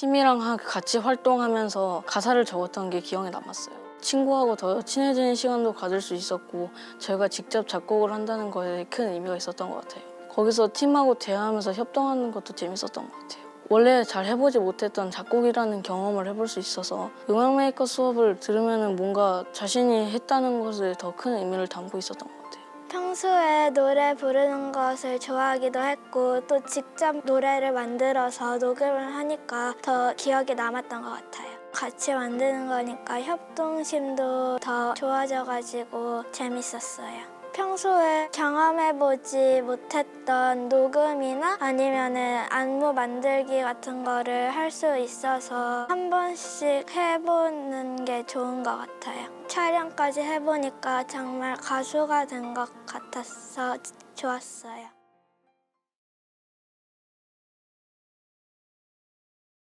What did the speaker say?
팀이랑 하- 같이 활동하면서 가사를 적었던 게 기억에 남았어요. 친구하고 더 친해지는 시간도 가질 수 있었고 저희가 직접 작곡을 한다는 거에 큰 의미가 있었던 것 같아요. 거기서 팀하고 대화하면서 협동하는 것도 재밌었던 것 같아요. 원래 잘 해보지 못했던 작곡이라는 경험을 해볼 수 있어서 음악 메이커 수업을 들으면 뭔가 자신이 했다는 것에 더 큰 의미를 담고 있었던 것 같아요. 평소에 노래 부르는 것을 좋아하기도 했고 또 직접 노래를 만들어서 녹음을 하니까 더 기억에 남았던 것 같아요. 같이 만드는 거니까 협동심도 더 좋아져가지고 재밌었어요. 평소에 경험해보지 못했던 녹음이나 아니면은 안무 만들기 같은 거를 할 수 있어서 한 번씩 해보는 게 좋은 것 같아요. 촬영까지 해보니까 정말 가수가 된 것 같아서 좋았어요.